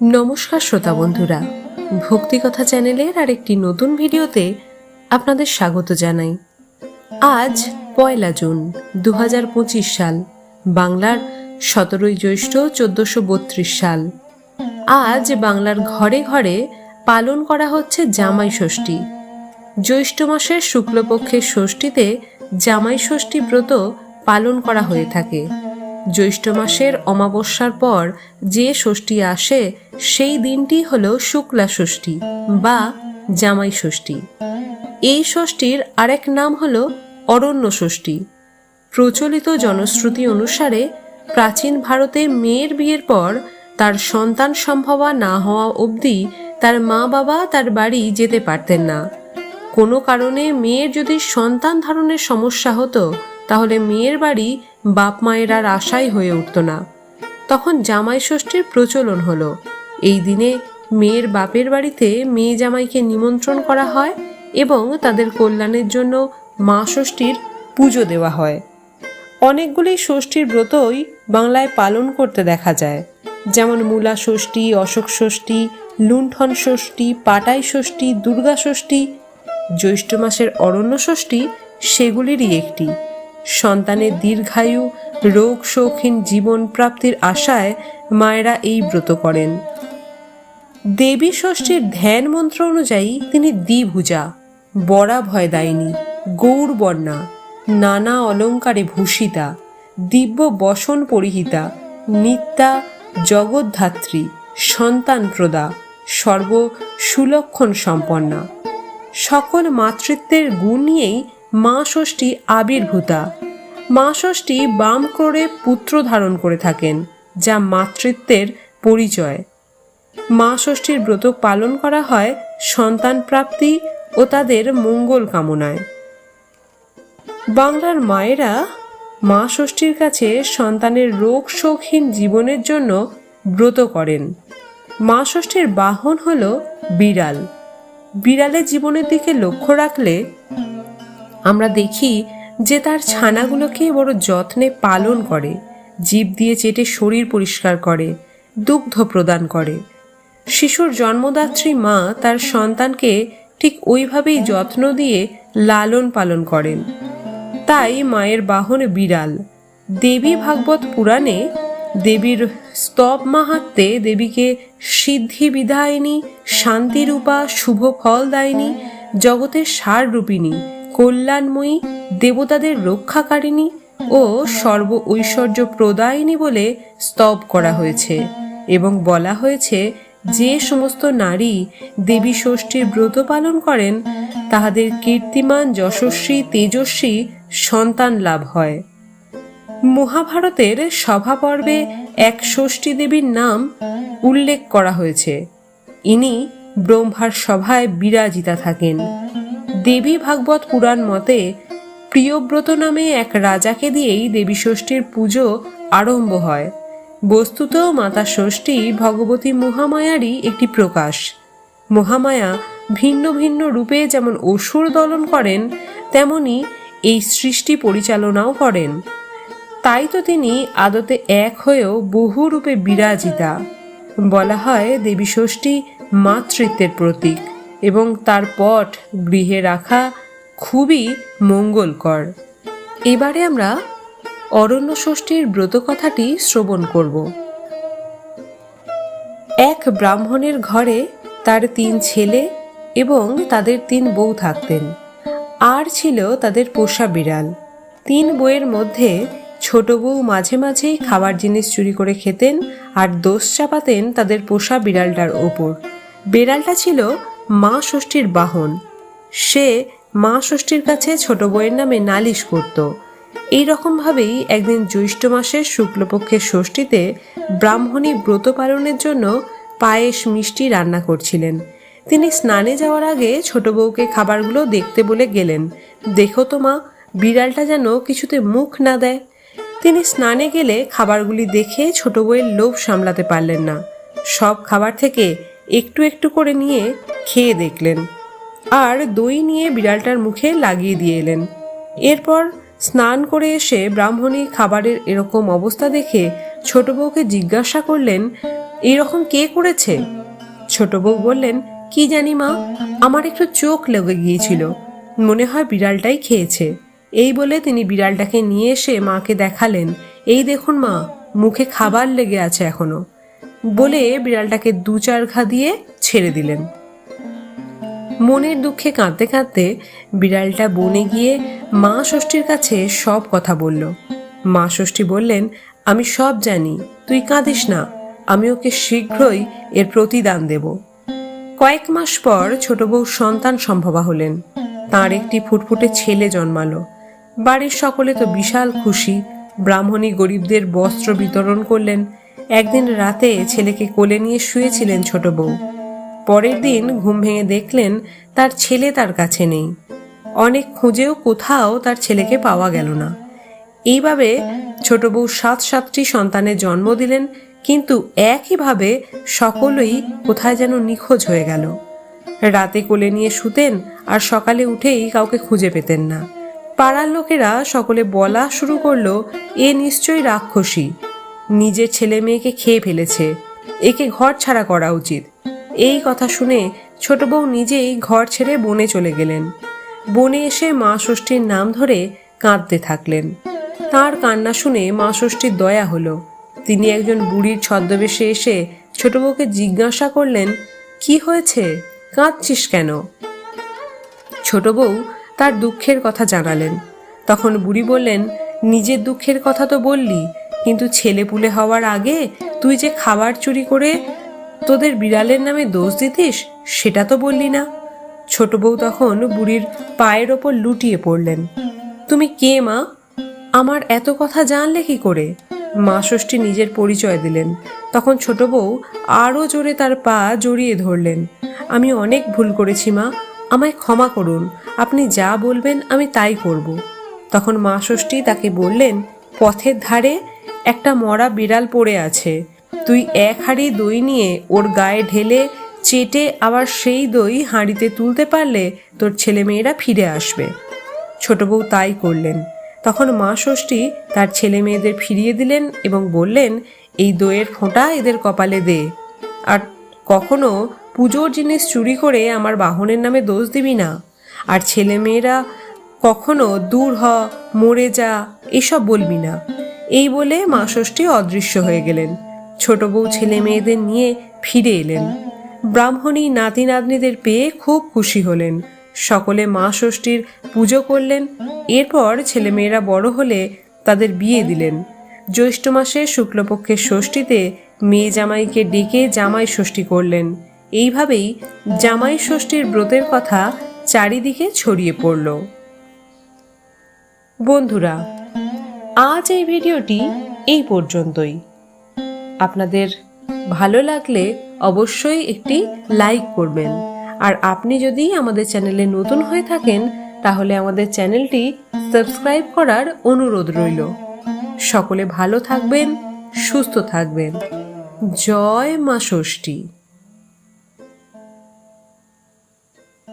নমস্কার শ্রোতা বন্ধুরা। ভক্তিকথা চ্যানেলের আরেকটি নতুন ভিডিওতে আপনাদের স্বাগত জানাই। আজ পয়লা জুন দু হাজার পঁচিশ সাল, বাংলার সতেরোই জ্যৈষ্ঠ চোদ্দশো বত্রিশ সাল। আজ বাংলার ঘরে ঘরে পালন করা হচ্ছে জামাই ষষ্ঠী। জ্যৈষ্ঠ মাসের শুক্লপক্ষের ষষ্ঠীতে জামাই ষষ্ঠী ব্রত পালন করা হয়ে থাকে। জ্যৈষ্ঠ মাসের অমাবস্যার পর যে ষষ্ঠী আসে, সেই দিনটি হল শুক্লা ষষ্ঠী বা জামাই ষষ্ঠী। এই ষষ্ঠীর আরেক নাম হল অরণ্য ষষ্ঠী। প্রচলিত জনশ্রুতি অনুসারে প্রাচীন ভারতে মেয়ের বিয়ের পর তার সন্তান সম্ভবা না হওয়া অবধি তার মা বাবা তার বাড়ি যেতে পারতেন না। কোনো কারণে মেয়ের যদি সন্তান ধারণের সমস্যা হতো তাহলে মেয়ের বাড়ি বাপ মায়ের আর আশাই হয়ে উঠত না। তখন জামাই ষষ্ঠীর প্রচলন হলো। এই দিনে মেয়ের বাপের বাড়িতে মেয়ে জামাইকে নিমন্ত্রণ করা হয় এবং তাদের কল্যাণের জন্য মা ষষ্ঠীর পুজো দেওয়া হয়। অনেকগুলি ষষ্ঠীর ব্রতই বাংলায় পালন করতে দেখা যায়। যেমন মূলা ষষ্ঠী, অশোক ষষ্ঠী, লুণ্ঠন ষষ্ঠী, পাটাই ষষ্ঠী, দুর্গা ষষ্ঠী, জ্যৈষ্ঠ মাসের অরণ্য ষষ্ঠী, সেগুলিরই একটি। সন্তানের দীর্ঘায়ু রোগ শৌখিন জীবন প্রাপ্তির আশায় মায়েরা এই ব্রত করেন। দেবী ষষ্ঠীর ধ্যান মন্ত্র অনুযায়ী তিনি দ্বিভুজা, বরা ভয়দায়িনী গৌরবর্ণা নানা অলঙ্কারে ভূষিতা, দিব্য বসন পরিহিতা, নিত্যা জগদ্ধাত্রী, সন্তান প্রদা সর্ব সুলক্ষণ সম্পন্না। সকল মাতৃত্বের গুণ নিয়েই মা ষষ্ঠী আবির্ভূতা। মা ষষ্ঠী বাম করে পুত্র ধারণ করে থাকেন, যা মাতৃত্বের পরিচয়। মা ষষ্ঠীর ব্রত পালন করা হয় সন্তান প্রাপ্তি ও তাদের মঙ্গল কামনায়। বাংলার মায়েরা মা ষষ্ঠীর কাছে সন্তানের রোগ শৌখিন জীবনের জন্য ব্রত করেন। মা ষষ্ঠীর বাহন হল বিড়াল। বিড়ালের জীবনের দিকে লক্ষ্য রাখলে আমরা দেখি যে তার ছানাগুলোকে বড় যত্নে পালন করে, জীব দিয়ে চেটে শরীর পরিষ্কার করে, দুগ্ধ প্রদান করে। শিশুর জন্মদাত্রী মা তার সন্তানকে ঠিক ওইভাবেই যত্ন দিয়ে লালন পালন করেন। তাই মায়ের বাহন বিড়াল। দেবী ভাগবত পুরাণে দেবীর স্তব মাহাত্মে দেবীকে সিদ্ধি বিধায়িনী, শান্তিরূপা, শুভ ফল ফলদায়িনী জগতের সার রূপিণী কল্যাণময়ী, দেবতাদের রক্ষাকারিণী ও সর্ব ঐশ্বর্য প্রদায়িনী বলে স্তব করা হয়েছে এবং বলা হয়েছে, যে সমস্ত নারী দেবী ষষ্ঠীর ব্রত পালন করেন, তাহাদের কীর্তিমান, যশস্বী, তেজস্বী সন্তান লাভ হয়। মহাভারতের সভা পর্বে এক ষষ্ঠী দেবীর নাম উল্লেখ করা হয়েছে। ইনি ব্রহ্মার সভায় বিরাজিতা থাকেন। দেবী ভাগবত পুরাণ মতে, প্রিয়ব্রত নামে এক রাজাকে দিয়েই দেবী ষষ্ঠীর পুজো আরম্ভ হয়। বস্তুত মাতা ষষ্ঠী ভগবতী মহামায়ারই একটি প্রকাশ। মহামায়া ভিন্ন ভিন্ন রূপে যেমন অসুর দলন করেন, তেমনি এই সৃষ্টি পরিচালনাও করেন। তাই তো তিনি আদতে এক হয়েও বহু রূপে বিরাজিতা। বলা হয় দেবী ষষ্ঠী মাতৃত্বের প্রতীক। এবং তার পট গৃহে রাখা খুবই মঙ্গলকর। এবারে আমরা অরণ্য ষষ্ঠীর ব্রত কথাটি শ্রবণ করব। এক ব্রাহ্মণের ঘরে তার তিন ছেলে এবং তাদের তিন বউ থাকতেন। আর ছিল তাদের পোষা বিড়াল। তিন বইয়ের মধ্যে ছোট বউ মাঝে মাঝেই খাবার জিনিস চুরি করে খেতেন আর দোষ চাপাতেন তাদের পোষা বিড়ালটার ওপর। বিড়ালটা ছিল মা ষষ্ঠীর বাহন। সে মা ষষ্ঠীর কাছে ছোট বউয়ের নামে নালিশ করত। এই রকমভাবেই একদিন জ্যৈষ্ঠ মাসের শুক্লপক্ষের ষষ্ঠীতে ব্রাহ্মণী ব্রত পালনের জন্য পায়েস মিষ্টি রান্না করছিলেন। তিনি স্নানে যাওয়ার আগে ছোট বউকে খাবারগুলো দেখতে বলে গেলেন, দেখো তো মা, বিড়ালটা যেন কিছুতে মুখ না দেয়। তিনি স্নানে গেলে খাবারগুলি দেখে ছোট বউয়ের লোভ সামলাতে পারলেন না। সব খাবার থেকে একটু একটু করে নিয়ে খেয়ে দেখলেন। আর দই নিয়ে বিড়ালটার মুখে লাগিয়ে দিয়ে এলেন। এরপর স্নান করে এসে ব্রাহ্মণী খাবারের এরকম অবস্থা দেখে ছোট বউকে জিজ্ঞাসা করলেন এইরকম কে করেছে? ছোট বউ বললেন, কি জানি মা, আমার একটু চোখ লেগে গিয়েছিল। মনে হয় বিড়ালটাই খেয়েছে। এই বলে তিনি বিড়ালটাকে নিয়ে এসে মাকে দেখালেন, এই দেখুন মা, মুখে খাবার লেগে আছে এখনও। বলে বিড়ালটাকে দু চার ঘা দিয়ে ছেড়ে দিলেন। মনের দুঃখে কাঁদতে কাঁদতে বিড়ালটা বনে গিয়ে মা ষষ্ঠীর কাছে সব কথা বলল। মা ষষ্ঠী বললেন, আমি সব জানি, তুই কাঁদিস না, আমি ওকে শীঘ্রই এর প্রতিদান দেব। কয়েক মাস পর ছোট বউ সন্তান সম্ভবা হলেন। তার একটি ফুটফুটে ছেলে জন্মালো। বাড়ির সকলে তো বিশাল খুশি, ব্রাহ্মণী গরিবদের বস্ত্র বিতরণ করলেন একদিন রাতে ছেলেকে কোলে নিয়ে শুয়েছিলেন ছোট বউ। পরের দিন ঘুম ভেঙে দেখলেন তার ছেলে তার কাছে নেই। অনেক খুঁজেও কোথাও তার ছেলেকে পাওয়া গেল না। এইভাবে ছোট বউ সাত সাতটি সন্তানের জন্ম দিলেন, কিন্তু একইভাবে সকলেই কোথায় যেন নিখোঁজ হয়ে গেল। রাতে কোলে নিয়ে শুতেন আর সকালে উঠেই কাউকে খুঁজে পেতেন না। পাড়ার লোকেরা সকলে বলা শুরু করল, এ নিশ্চয়ই রাক্ষসী। নিজের ছেলে মেয়েকে খেয়ে ফেলেছে। একে ঘর ছাড়া করা উচিত। এই কথা শুনে ছোট বউ নিজেই ঘর ছেড়ে বনে চলে গেলেন। বনে এসে মা ষষ্ঠীর নাম ধরে কাঁদতে থাকলেন। তার কান্না শুনে মা ষষ্ঠীর দয়া হলো। তিনি একজন বুড়ির ছদ্মবেশে এসে ছোট বউকে জিজ্ঞাসা করলেন, কি হয়েছে? কাঁদছিস কেন? ছোট বউ তার দুঃখের কথা জানালেন। তখন বুড়ি বললেন, নিজের দুঃখের কথা তো বললি কিন্তু ছেলে পুলে হওয়ার আগে তুই যে খাবার চুরি করে তোদের বিড়ালের নামে দোষ দিতিস, সেটা তো বললি না। ছোট বউ তখন বুড়ির পায়ের ওপর লুটিয়ে পড়লেন। তুমি কে মা? আমার এত কথা জানলে কি করে? মা ষষ্ঠী নিজের পরিচয় দিলেন। তখন ছোট বউ আরও জোরে তার পা জড়িয়ে ধরলেন। আমি অনেক ভুল করেছি মা, আমায় ক্ষমা করুন। আপনি যা বলবেন আমি তাই করব। তখন মা ষষ্ঠী তাকে বললেন, পথের ধারে একটা মরা বিড়াল পড়ে আছে। তুই এক হাঁড়ি দই নিয়ে ওর গায়ে ঢেলে চেটে আবার সেই দই হাঁড়িতে তুলতে পারলে তোর ছেলেমেয়েরা ফিরে আসবে। ছোট বউ তাই করলেন। তখন মা ষষ্ঠী তার ছেলে মেয়েদের ফিরিয়ে দিলেন এবং বললেন, এই দইয়ের ফোঁটা এদের কপালে দে। আর কখনো পুজোর জিনিস চুরি করে আমার বাহনের নামে দোষ দিবি না। আর ছেলে মেয়েরা কখনো দূর হ, মরে যা, এসব বলবি না। এই বলে মা ষষ্ঠী অদৃশ্য হয়ে গেলেন। ছোট বউ ছেলে মেয়েদের নিয়ে ফিরে এলেন। ব্রাহ্মণী নাতি নাতনিদের পেয়ে খুব খুশি হলেন। সকলে মা ষষ্ঠীর পুজো করলেন। এরপর ছেলেমেয়েরা বড় হলে তাদের বিয়ে দিলেন। জ্যৈষ্ঠ মাসে শুক্লপক্ষের ষষ্ঠীতে মেয়ে জামাইকে ডেকে জামাই ষষ্ঠী করলেন। এইভাবেই জামাই ষষ্ঠীর ব্রতের কথা চারিদিকে ছড়িয়ে পড়ল। বন্ধুরা আজ এই ভিডিওটি এই পর্যন্তই। আপনাদের ভালো লাগলে অবশ্যই একটি লাইক করবেন। আর আপনি যদি আমাদের চ্যানেলে নতুন হয়ে থাকেন, তাহলে আমাদের চ্যানেলটি সাবস্ক্রাইব করার অনুরোধ রইল। সকলে ভালো থাকবেন, সুস্থ থাকবেন। জয় মা ষষ্ঠী।